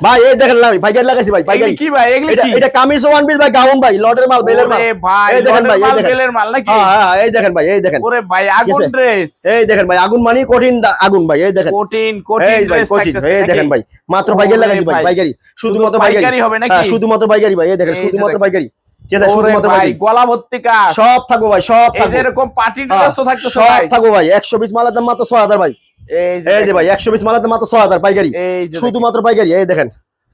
ভাই এই দেখেন না পাইকারি লাগাইছি ভাই পাইকারি কি ভাই? এগুলি কি? এটা কামিজ ওয়ান পিস ভাই গাউন ভাই লটের মাল বেলের মাল। এই দেখেন ভাই এই দেখেন। বেলের মাল নাকি? হ্যাঁ হ্যাঁ এই দেখেন ভাই এই দেখেন। ওরে ভাই আগুন ড্রেস এই দেখেন ভাই আগুন মানি কঠিন আগুন ভাই এই দেখেন। কঠিন কঠিন ড্রেস থাকতেছে এই দেখেন ভাই মাত্র পাইকারি লাগাইছি ভাই। পাইকারি শুধুমাত্র শুধু পাইকারি হবে নাকি? হ্যাঁ শুধুমাত্র পাইকারি ভাই এই দেখেন শুধুমাত্র। পাইকারি গলা ভর্তি কাজ। সব থাকব ভাই সব থাকব এরকম পার্টি হ্যাঁ, ড্রেসও থাকতেছে সব থাকব ভাই একশো পিস মালের দাম মাত্র ছয় হাজার ভাই। এই যে ভাই একশো পিস দাম মাত্র ছয় হাজার পাইকারি। শুধুমাত্র পাইকারি এই দেখেন।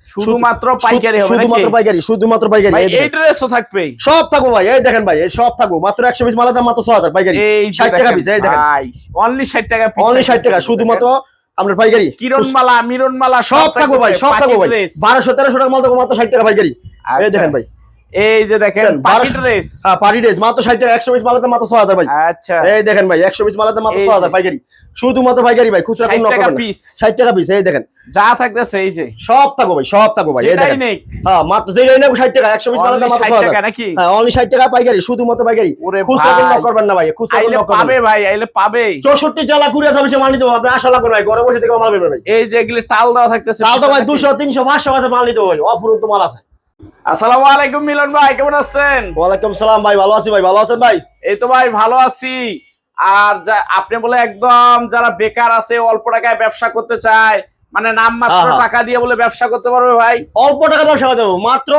শুধুমাত্র পাইকারি হবে শুধুমাত্র পাইকারি শুধুমাত্র পাইকারি এই ড্রেসও থাকবে সব থাকব ভাই এই দেখেন ভাই এই সব থাকব। মাত্র একশো পিস মালের দাম মাত্র ছয় হাজার পাইকারি। এই যে ষাট টাকা পিস এই দেখেন। ভাই অনলি 60 টাকা piece অনলি ষাট থাকতেছে, টাকা শুধুমাত্র আপনার পাইকারি। কিরণমালা মিরনমালা সব থাকব ভাই সব থাকব ভাই। dress। বারোশো তেরোশো টাকা মাল থাকব মাত্র ষাট টাকা পাইকারি। এই আচ্ছা। দেখেন ভাই এই যে দেখেন দেখেন, পার্টি ড্রেস। হ্যাঁ পার্টি ড্রেস মাত্র ষাট টাকা একশো পিস মালের মাত্র ভাই। আচ্ছা। এই দেখেন ভাই একশো পিস মালের মাত্র এই ছয় হাজার যে। পাইকারি। শুধুমাত্র পাইকারি ভাই খুচরা 60 কোনো টাকা না। ষাট টাকা পিস এই দেখেন। যা থাকতেছে এই যে। সব থাকব ভাই সব থাকব ভাই এই দেখেন। হ্যাঁ মাত্র যেটাই নেব ষাট টাকা একশো পিস মালের মাত্র 60 টাকা নাকি? হ্যাঁ অনলি ষাট টাকা পাইকারি শুধুমাত্র পাইকারি। খুচরা কোনো। করবেন না ভাই খুচরা কোনো পাবে ভাই আইলে পাবে। চৌষট্টি জেলা কুড়িয়ে যাবে সে মাল নিতে হবে আপনি আশা লাগবে ভাই ঘরে বসে থেকে মাল পেবেন ভাই। এই যে এগুলি টাল দেওয়া থাকতেছে তাও তো ভাই নাকি? দুশো তিনশো পাঁচশো কাছে মাল নিতে হবে ভাই অফুরন্ত মাল আছে। আসসালামু আলাইকুম মিলন ভাই কেমন আছেন? ওয়ালাইকুম সালাম ভাই ভালো আছি ভাই ভালো আছেন ভাই? এই তো ভাই ভালো আছি। আর আপনি বলে একদম যারা বেকার আছে অল্প টাকায় ব্যবসা করতে চায় মানে নাম মাত্র হ্যাঁ। টাকা দিয়ে বলে ব্যবসা করতে পারবে ভাই? অল্প টাকা ব্যবসা করতে পারব মাত্র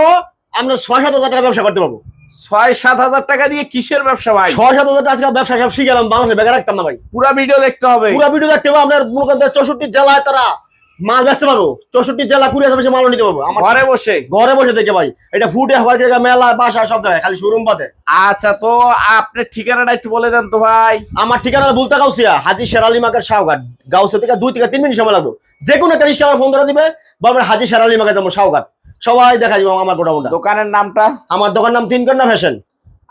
আমরা ছয় সাত হাজার টাকা ব্যবসা করতে পারব। ছয় সাত হাজার টাকা দিয়ে কিসের ব্যবসা ভাই? ছয় সাত হাজার টাকা ব্যবসা সব শিখে গেলাম বাংলাদেশে বেকার রাখতাম না ভাই। পুরা ভিডিও দেখতে হবে। পুরো ভিডিও দেখতে পাবো আপনার চৌষট্টি জেলায় তারা মাল বেচতে পারব। চৌষট্টি জেলা কুড়ি হাজার মাল নিতে পারব। আমার ঘরে বসে? ঘরে বসে থেকে ভাই। এটা ফুটে হওয়ার জায়গা মেলা বাসা সব জায়গায় খালি শোরুম বাদে। আচ্ছা তো আপনার ঠিকানাটা একটু বলে দেন তো ভাই। আমার ঠিকানা বলতে গাউসিয়া হাজি শেরালি মার্কেট শাহঘাট গাউসিয়া থেকে দুই থেকে তিন মিনিট সময় লাগবে। যে কোনো একটা রিস্কা আমার ফোন ধরে দিবে বা আমরা হাজি শেরালি মার্কেট যাব শাহঘাট সবাই দেখা যাবে আমার গোটা মোটা দোকানের নামটা? আমার দোকান নাম তিন কন্যা ফ্যাশন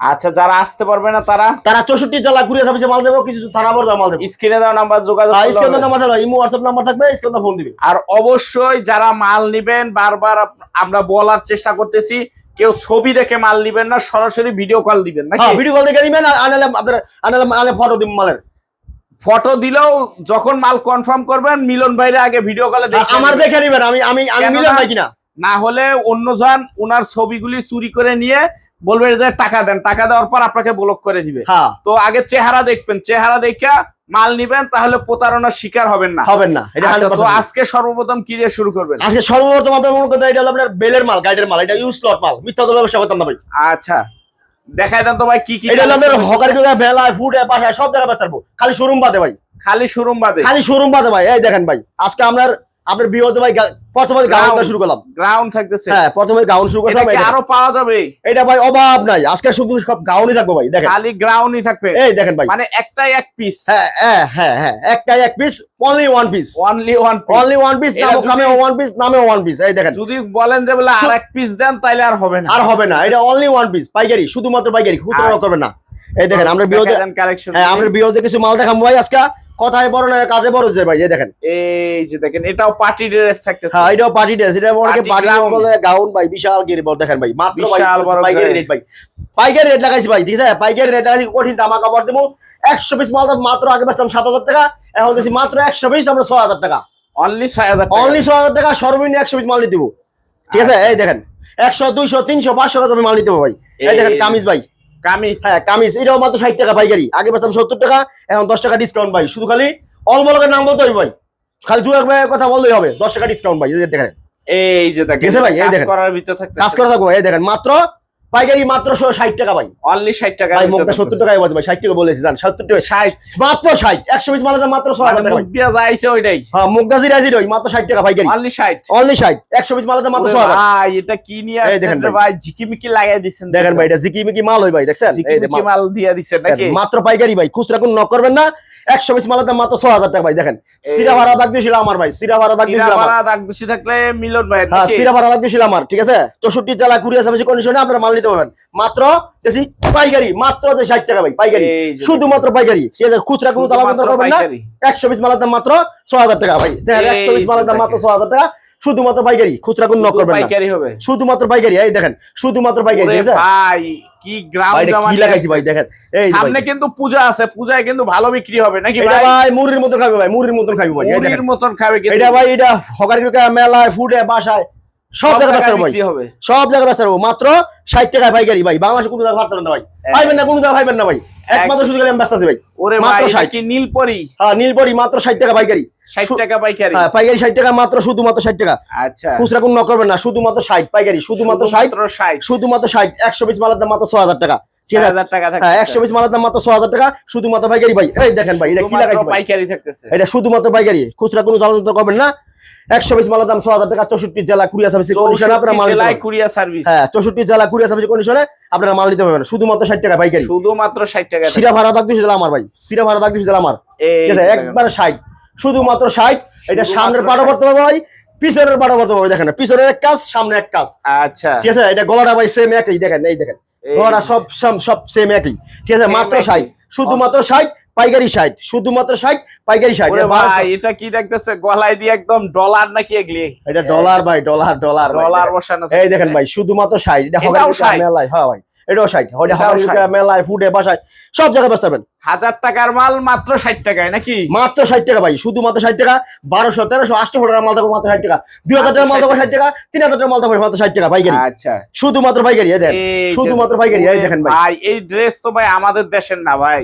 আচ্ছা যারা আসতে পারবে না তারা? তারা চৌষট্টি জেলা কুড়ি হাজার মাল দেবো কিছু থানা বড় মাল দেবো। স্ক্রিনে দেওয়া নাম্বার যোগাযোগ স্কেন্দার নাম্বার থাকবে ইমো হোয়াটসঅ্যাপ নাম্বার থাকবে স্কেন্দার ফোন দিবে। আর অবশ্যই যারা মাল নেবেন বারবার আমরা বলার চেষ্টা করতেছি কেউ ছবি দেখে মাল নিবেন না সরাসরি ভিডিও কল দিবেন নাকি? হ্যাঁ ভিডিও কল দেখে নিবেন আনালে আপনার আনালে আনালে ফটো দিবেন মালের। ফটো দিলেও যখন মাল কনফার্ম করবেন মিলন ভাইরে আগে ভিডিও কলে দেখে আমার দেখে নিবেন আমি আমি আমি মিলাম ভাই কিনা? না হলে অন্যজন ওনার ছবিগুলি চুরি করে নিয়ে বলবে যে টাকা দেন টাকা দেওয়ার পর আপনাকে ব্লক করে দিবে। হ্যাঁ। তো আগে চেহারা দেখবেন চেহারা দেখে মাল নিবেন তাহলে প্রতারণার শিকার হবেন না। হবেন না আচ্ছা, তো আজকে সর্বপ্রথম কি দিয়ে শুরু করবেন? আজকে সর্বপ্রথম আপনার মনে করতে এটা হলো আপনার বেলের মাল গাইডের মাল এটা ইউজ লট মাল মিথ্যা তো ব্যবসা করতাম না ভাই। আচ্ছা দেখাই দেন তো ভাই কি কি এটা হলো আপনার হকারি? দোকান ভেলায় ফুটে পাশায় সব জায়গায় পারব খালি শোরুম বাদে ভাই। খালি শোরুম বাদে? খালি শোরুম বাদে ভাই এই দেখেন ভাই আজকে আপনার আপনার বিহতে ভাই প্রথমে গাউন শুরু করলাম। গ্রাউন্ড থাকতেছে। হ্যাঁ প্রথমে গাউন শুরু করলাম আরও পাওয়া যাবে। এটা ভাই অভাব নাই। আজকে শুধু সব গাউনই থাকব ভাই দেখেন। খালি থাকবে। এই দেখেন ভাই। মানে একটাই এক পিস হ্যাঁ হ্যাঁ হ্যাঁ হ্যাঁ একটাই এক piece only one piece only one only one piece নামে ওয়ান পিস নামে ওয়ান পিস এই দেখেন। যদি বলেন যে বলে আর এক পিস দেন তাহলে আর হবে না। আর হবে না। এটা অনলি ওয়ান পিস পাইকারি শুধুমাত্র পাইকারি। খুচরা আচ্ছা। করবেন না। এই দেখেন আমরা বিরোধী কালেকশন হ্যাঁ আমরা বিরোধী কিছু মাল দেখাম ভাই আজকে। কথায় বড় না কাজে বড় যে ভাই এই দেখেন। এই যে দেখেন এটাও পার্টি ড্রেস থাকতেছে। হ্যাঁ এটাও পার্টি ড্রেস এটা অনেকে পার্টি বলে গাউন ভাই বিশাল গিরি বল দেখেন ভাই মাত্র ভাই পাইকারি। রেট ভাই। পাইকারি রেট লাগাইছি ভাই ঠিক আছে? পাইকারি রেট লাগাইছি কঠিন দামা কাপড় দেবো। একশো পিস মাল মাত্র আগে সাত হাজার টাকা এখন দিচ্ছি মাত্র একশো পিস আমরা ছয় হাজার টাকা। অনলি ছয় হাজার অনলি ছয় হাজার টাকা সর্বনিম্ন একশো পিস মাল নিতে দেবো। ঠিক আছে? এই দেখেন একশো দুইশো তিনশো পাঁচশো টাকা মাল নিতে ভাই। এই দেখেন কামিজ ভাই। কামিজ। হ্যাঁ কামিজ এটাও মাত্র ষাট টাকা পাইকারি। আগে বেচতাম সত্তর টাকা এখন দশ টাকা ডিসকাউন্ট ভাই। শুধু খালি অলমলকের নাম বলতে হবে ভাই। খালি দু কথা বললেই হবে। দশ টাকা ডিসকাউন্ট ভাই দেখেন। এই যে দেখেন ভাই, এই দেখেন। করার ভিতরে কাজ করে থাকব এই দেখেন মাত্র পাইকারি মাত্র ষাট টাকা ভাই। অনলি ষাট টাকা ভাই মুখটা সত্তর টাকায় বলছে ভাই ষাট টাকা বলেছি জান সত্তর টাকা। ষাট। মাত্র ষাট একশো পিস মালের মাত্র ছয় হাজার টাকা। দিয়া যাইছে ওইটাই। হ্যাঁ মুগদাজি রাজি রই মাত্র ষাট টাকা পাইকারি। অনলি ষাট। অনলি ষাট একশো পিস মালের মাত্র ছয় হাজার। ভাই এটা কি নিয়ে দেখেন ভাই। ঝিকিমিকি লাগাই দিছেন দেখেন ভাই এটা জিকি মিকি মাল হই ভাই দেখছেন? ঝিকিমিকি মাল। মাল দিয়া দিছেন নাকি? মাত্র পাইকারি ভাই খুচরা কোন নক করবেন না। একশো পিস মালের দাম মাত্র ছয় হাজার টাকা ভাই দেখেন। সিরা ভাড়া দাগ দিয়েছিল আমার ভাই সিরা ভাড়া দাগ দিয়েছিল থাকলে মিলন ভাই হ্যাঁ সিরা ভাড়া দাগ দিয়েছিল আমার ঠিক আছে? চৌষট্টি জেলা কুড়িয়া কন্ডিশনে আপনারা মাল নিতে পারবেন। মাত্র পাইকারি মাত্র যে ষাট টাকা ভাই পাইকারি। শুধুমাত্র পাইকারি। সে খুচরা কোনো চালানো না একশো পিস মালের দাম মাত্র ছয় হাজার টাকা ভাই। দেখেন একশো পিস মালের দাম মাত্র। ছয় হাজার টাকা। শুধুমাত্র পাইকারি খুচরা কোন নক করবেন না। পাইকারি হবে। শুধুমাত্র পাইকারি এই দেখেন শুধুমাত্র পাইকারি ঠিক আছে? ভাই কি গ্রাম কি লাগাইছি ভাই? দেখেন এই সামনে কিন্তু পূজা আছে পূজায় কিন্তু ভালো বিক্রি হবে নাকি এটা ভাই? ভাই মুড়ির মতন খাবে ভাই মুড়ির মতন খাবে ভাই মুড়ির মতন খাবে কিন্তু। এটা ভাই এটা হকারি মেলায় ফুডে বাসায় সব জায়গায় ব্যস্ত ভাই। হবে। সব জায়গায় ব্যস্ত মাত্র ষাট টাকায় পাইকারি ভাই বাংলাদেশে কোনো জায়গায় পারতেন না ভাই। পাইবেন না কোনো জায়গায় পাইবেন না ভাই। একমাত্র শুধু গেলে ব্যস্ত আছি ভাই। ওরে মাত্র ভাই 60 নীলপরি হ্যাঁ নীলপরি মাত্র ষাট টাকা পাইকারি। 60 টাকা পাইকারি? হ্যাঁ পাইকারি ষাট টাকা মাত্র শুধুমাত্র ষাট টাকা। আচ্ছা। খুচরা কোনো করবেন না শুধুমাত্র ষাট পাইকারি শুধুমাত্র ষাট। শুধুমাত্র 60 শুধুমাত্র ষাট একশো পিস মালের দাম মাত্র টাকা। 6000 টাকা একশো পিস মালের দাম মাত্র ছ হাজার টাকা শুধুমাত্র পাইকারি ভাই। দেখেন ভাই এটা কি শুধুমাত্র লাগাইছি ভাই? পাইকারি এটা শুধুমাত্র পাইকারি। খুচরা কোনো করবেন না একশো মালের দাম ছ হাজার টাকা চৌষট্টি জেলা কুড়িয়া সার্ভিস কন্ডিশনে আপনারা মাল 64 নিতে জেলায় পারবেন। কুরিয়ার সার্ভিস হ্যাঁ চৌষট্টি জেলা কুড়িয়া সার্ভিস কন্ডিশনে আপনারা মাল নিতে পারবেন। শুধুমাত্র ষাট টাকা পাইকারি। শুধুমাত্র 60 টাকা সিরা ভাড়া দাগ দিয়েছিল আমার ভাই। সিরা ভাড়া দাগ দিয়েছিল আমার। এই ঠিক আছে যে একবার ষাট। শুধুমাত্র ষাট। এটা সামনের 60 পড়তে পারবে ভাই। পিছনের পাটা পড়তে পারবে দেখেন পিছনের এক কাজ সামনে এক কাজ। আচ্ছা। ঠিক আছে এটা গলাটা ভাই সেম একই দেখেন এই দেখেন। এই সব সব সেম একই। ঠিক আছে? মাত্র। ষাট। শুধুমাত্র ষাট পাইকারি ষাট। শুধুমাত্র ষাট পাইকারি ষাট। ভাই এটা কি দেখতেছে? গলায় দিয়ে একদম ডলার নাকি এগলি? এটা ডলার ভাই ডলার ডলার ডলার। বসানো এই দেখেন ভাই শুধুমাত্র ষাট। এটা এটাও হকারি 60 মেলায়। হ্যাঁ ভাই। এটাও ষাট ওটা এটাও হকারি 60 মেলায় ফুডে বাসায় সব জায়গায় ব্যস্ত হবেন হাজার টাকার মাল মাত্র ষাট টাকায় নাকি? মাত্র ষাট টাকা ভাই ষাট টাকা বারোশো তেরোশো আটশো টাকার মাল থাকব মাত্র ষাট টাকা। দুই হাজার টাকার মাল থাকব ষাট টাকা তিন হাজার টাকার মাল থাকব মাত্র ষাট টাকা পাইকারি। আচ্ছা। শুধুমাত্র পাইকারি দেখেন শুধুমাত্র পাইকারি দেখেন ভাই। ভাই এই ড্রেস তো ভাই আমাদের দেশের না ভাই।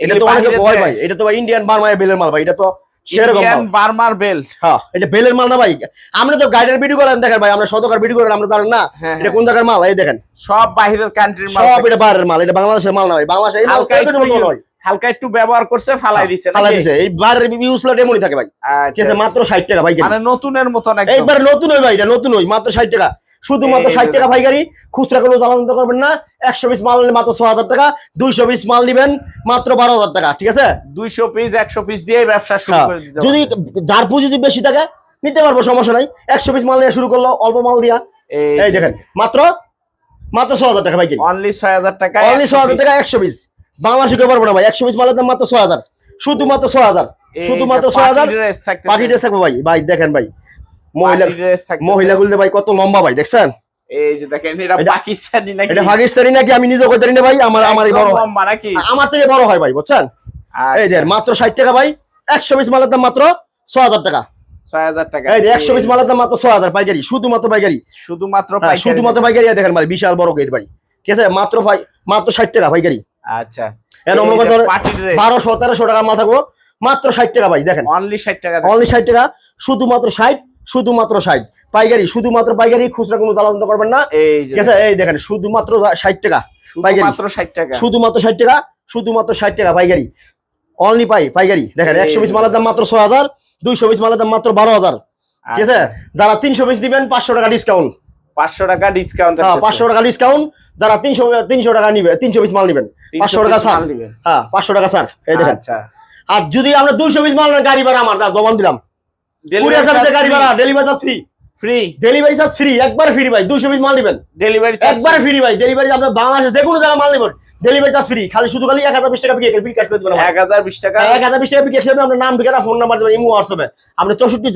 এটা তো অনেকে ভয় ভাই এটা তো ভাই ইন্ডিয়ান বার্মায় বেলের মাল ভাই এটা তো সেরকম বার্মার বেল্ট হ্যাঁ এটা বেলের মাল না ভাই? আমরা তো গাইডের ভিডিও করেন দেখেন ভাই আমরা শতকার ভিডিও করেন আমরা জানেন না? হ্যাঁ, এটা কোন জায়গার মাল? এই দেখেন। সব বাহিরের কান্ট্রির মাল সব এটা বাইরের মাল এটা বাংলাদেশের মাল না ভাই। বাংলাদেশের মাল হালকা একটু নয় হালকা একটু ব্যবহার করছে ফালাই দিছে ফালা নাকি? দিছে। এই এমনই থাকে ভাই। আচ্ছা। মাত্র ষাট টাকা ভাই মানে নতুনের নতুন ওই ভাই এটা নতুন ওই মাত্র ষাট টাকা। শুধুমাত্র ষাট টাকা পাইকারি খুচরা কোনো জ্বালান্ত করবেন না। একশো পিস মাল মাত্র ছ হাজার টাকা দুইশো পিস মাল নিবেন মাত্র বারো হাজার টাকা ঠিক আছে? দুইশো পিস একশো পিস দিয়ে ব্যবসা শুরু হ্যাঁ, যদি যার পুঁজি যদি বেশি থাকে নিতে পারব সমস্যা নাই। একশো পিস মাল নিয়ে শুরু করল অল্প মাল দিয়া। এই দেখেন মাত্র মাত্র ছ হাজার টাকা পাইকারি। অনলি ছয় হাজার টাকা অনলি ছ হাজার টাকা একশো পিস। বাংলা শিখতে পারব না ভাই। একশো পিস মালের দাম মাত্র ছ হাজার। শুধুমাত্র ছ হাজার। শুধুমাত্র ছ হাজার। পার্টি ড্রেস থাকবে ভাই। ভাই দেখেন ভাই। মহিলা মহিলা গুলতে ভাই কত লম্বা ভাই দেখছেন? এই যে দেখেন এটা এটা- পাকিস্তানি নাকি? এটা পাকিস্তানি নাকি? আমি নিজে করতে না ভাই আমার বড় লম্বা নাকি? আমার থেকে বড় হয় ভাই বুঝছেন? এই যে আচ্ছা, মাত্র টাকা ভাই একশো পিস মালের দাম মাত্র ছ টাকা। ছয় হাজার টাকা। এই যে একশো পিস মালের দাম মাত্র ছ পাইকারি শুধুমাত্র পাইকারি। শুধুমাত্র হ্যাঁ, পাইকারি। শুধুমাত্র পাইকারি দেখেন ভাই বিশাল বড় গেট ভাই। ঠিক আছে মাত্র ভাই মাত্র ষাট টাকা পাইকারি। আচ্ছা। এর অন্য কথা টাকা মাল থাকব মাত্র ষাট টাকা ভাই দেখেন। অনলি ষাট টাকা অনলি ষাট টাকা শুধুমাত্র ষাট শুধুমাত্র ষাট। পাইকারি শুধুমাত্র পাইকারি খুচরা কোনো জ্বালান্ত করবেন না। এই দেখেন শুধুমাত্র ষাট টাকা শুধুমাত্র ষাট টাকা। শুধুমাত্র ষাট টাকা শুধুমাত্র ষাট টাকা পাইকারি। অনলি পাই পাইকারি। দেখেন একশো পিস মালের দাম মাত্র ছয় হাজার দুইশো পিস মালের দাম মাত্র বারো হাজার। ঠিক আছে? যারা তিনশো পিস দিবেন পাঁচশো টাকা ডিসকাউন্ট পাঁচশো টাকা ডিসকাউন্ট হ্যাঁ পাঁচশো টাকা ডিসকাউন্ট যারা তিনশো তিনশো টাকা নিবে তিনশো পিস মাল নিবেন। পাঁচশো টাকা ছাড়। হ্যাঁ পাঁচশো টাকা ছাড়। এই দেখেন। আচ্ছা। আর যদি আমরা দুইশো পিস মাল গাড়ি ভাড়া আমার দমান দিলাম। কুড়ি হাজার গাড়ি ভাড়া delivery charge free free delivery charge free একবার ফ্রি ভাই পিস মাল নিবেন ডেলিভারি একবারে ফ্রি ভাই ডেলিভারি আপনার বাংলাদেশে যে কোনো জায়গায় মাল নেবেন। ডেলিভারি চার্জ ফ্রি খালি শুধু খালি এক হাজার বিশ টাকা করে দেবেন টাকা। এক হাজার বিশ টাকা আপনার নাম ঠিকানা ফোন নাম্বার দেবেন ইমো হোয়াটসঅ্যাপে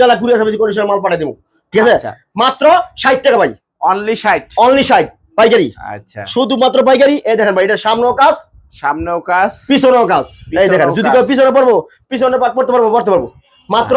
জেলা কুড়িয়া সার্ভিস কন্ডিশন মাল পাঠিয়ে দেবো। ঠিক আছে? আচ্ছা। মাত্র ষাট টাকা ভাই। অনলি ষাট। অনলি ষাট। পাইকারি। আচ্ছা। শুধুমাত্র পাইকারি। এই দেখেন ভাই এটা সামনেও কাজ সামনেও কাজ। পিছনেও কাজ। এই দেখেন যদি কেউ পিছনে পড়ব পিছনে পড়তে পারব পড়তে পারব। মাত্র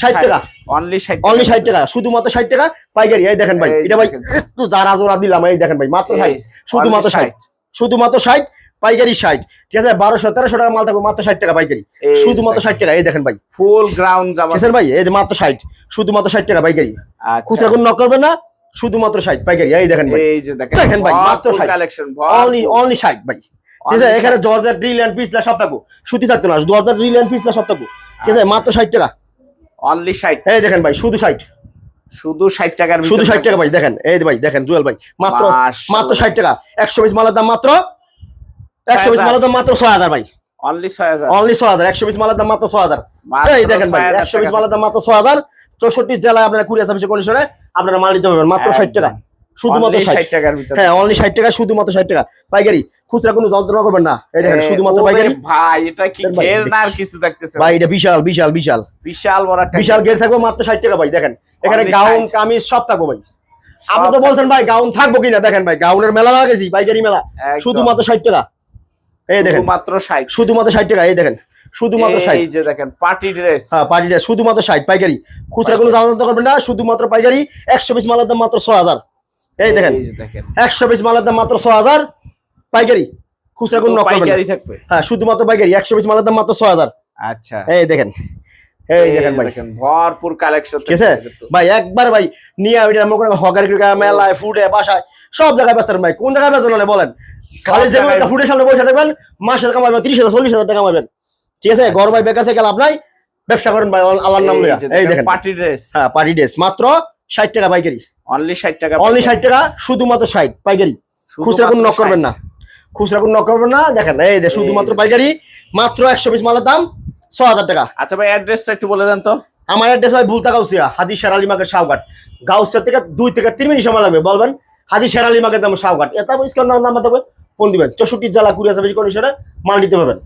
ষাট টাকা। অনলি ষাট অনলি ষাট টাকা শুধুমাত্র ষাট টাকা পাইকারি। এই দেখেন ভাই এটা ভাই একটু জারা জোড়া দিলাম এই দেখেন ভাই মাত্র ষাট শুধুমাত্র ষাট শুধুমাত্র ষাট পাইকারি ষাট। ঠিক আছে বারোশো তেরোশো টাকা মাল থাকবে মাত্র ষাট টাকা পাইকারি। শুধুমাত্র ষাট টাকা এই দেখেন ভাই। ফুল গ্রাউন্ড জামা ভাই এই যে মাত্র ষাট শুধুমাত্র ষাট টাকা পাইকারি। আচ্ছা। খুচরা কোনো নক করবেন না শুধুমাত্র ষাট পাইকারি এই দেখেন ভাই। এই যে দেখেন ভাই, মাত্র 60 কালেকশন অনলি অনলি ষাট ভাই। ঠিক আছে এখানে জর্জার ড্রিল অ্যান্ড পিসলা সব থাকব। সুতি থাকতো না জর্জার ড্রিল অ্যান্ড পিসলা সব থাকব। ঠিক আছে? মাত্র ষাট টাকা। অনলি ষাট। এই দেখেন ভাই শুধু ষাট। শুধু ষাট টাকার শুধু ষাট টাকা ভাই দেখেন এই ভাই দেখেন জুয়েল ভাই মাত্র মাত্র ষাট টাকা। একশো পিস মালের দাম মাত্র একশো পিস 6,000 মালের দাম মাত্র ছয় হাজার ভাই। অনলি ছয় হাজার। অনলি ছয় হাজার একশো পিস মালের দাম মাত্র ছয় হাজার। এই দেখেন ভাই 6,000 একশো পিস টাকা। দাম মাত্র ছয় হাজার। চৌষট্টি জেলায় আপনারা কুড়িয়া সার্ভিস কন্ডিশনে আপনারা মাল নিতে পারবেন মাত্র ষাট টাকা। শুধুমাত্র ষাট। টাকার ভিতরে। হ্যাঁ অনলি ষাট টাকা শুধুমাত্র ষাট টাকা। পাইকারি খুচরা কোনো যন্ত্রণা করবেন না। এই দেখেন শুধুমাত্র পাইকারি। ভাই এটা কি আর কিছু ভাই এটা বিশাল বিশাল বিশাল। বিশাল বড় বিশাল গেট থাকবে মাত্র ষাট টাকা ভাই দেখেন। এখানে গাউন কামিজ সব থাকব ভাই। আপনি তো বলছেন ভাই গাউন থাকব কিনা? দেখেন ভাই গাউনের মেলা লাগাইছি পাইকারি মেলা। শুধুমাত্র ষাট টাকা। এই দেখেন। শুধুমাত্র ষাট। শুধুমাত্র ষাট টাকা এই দেখেন। শুধুমাত্র ষাট। এই যে দেখেন পার্টি ড্রেস হ্যাঁ পার্টিটা শুধুমাত্র ষাট পাইকারি। খুচরা কোনো দাম করবেন না শুধুমাত্র পাইকারি। একশো পিস মালের দাম মাত্র ছ হাজার। এই দেখেন একশো পিস মালের দাম মাত্র ছ হাজার পাইকারি খুচরা কোনো পাইকারি থাকবে? হ্যাঁ শুধুমাত্র পাইকারি একশো পিস মালের দাম মাত্র ছ হাজার। আচ্ছা। এই দেখেন এই দেখেন ভাই। ভরপুর কালেকশন ঠিক আছে? ভাই একবার ভাই নিয়ে ওইটা মনে করেন হকার ক্রিকা মেলায় ফুডে বাসায় সব জায়গায় ব্যস্ত ভাই। কোন জায়গায় ব্যস্ত হলে বলেন? খালি ফুডের সামনে বসে থাকবেন মাসে কামাবেন তিরিশ হাজার চল্লিশ হাজার টাকা কামাবেন ঠিক আছে? ঘর ভাই বেকার থেকে লাভ নাই ব্যবসা করেন ভাই আল্লাহর নাম এই দেখেন পার্টি ড্রেস হ্যাঁ পার্টি ড্রেস মাত্র ষাট টাকা পাইকারি। অনলি ষাট টাকা অনলি ষাট টাকা শুধুমাত্র ষাট পাইকারি। খুচরা কোনো নক করবেন না। খুচরা কোনো নক করবেন না। দেখেন এই যে শুধুমাত্র পাইকারি মাত্র একশো পিস মালের দাম ছ হাজার টাকা। আচ্ছা ভাই অ্যাড্রেসটা একটু বলে দেন তো। আমার অ্যাড্রেস হয় ভুলতা গাউসিয়া হাজি শেরালি মার্কেট শাহঘাট গাউসিয়া থেকে দুই থেকে তিন মিনিট সময় লাগবে বলবেন হাজি শেরালি মার্কেট নাম শাহঘাট এটা ইসকান নাম্বার থাকবে ফোন দিবেন। চৌষট্টি জেলা কুড়ি হাজার বেশি কন্ডিশনে মাল নিতে পারবেন।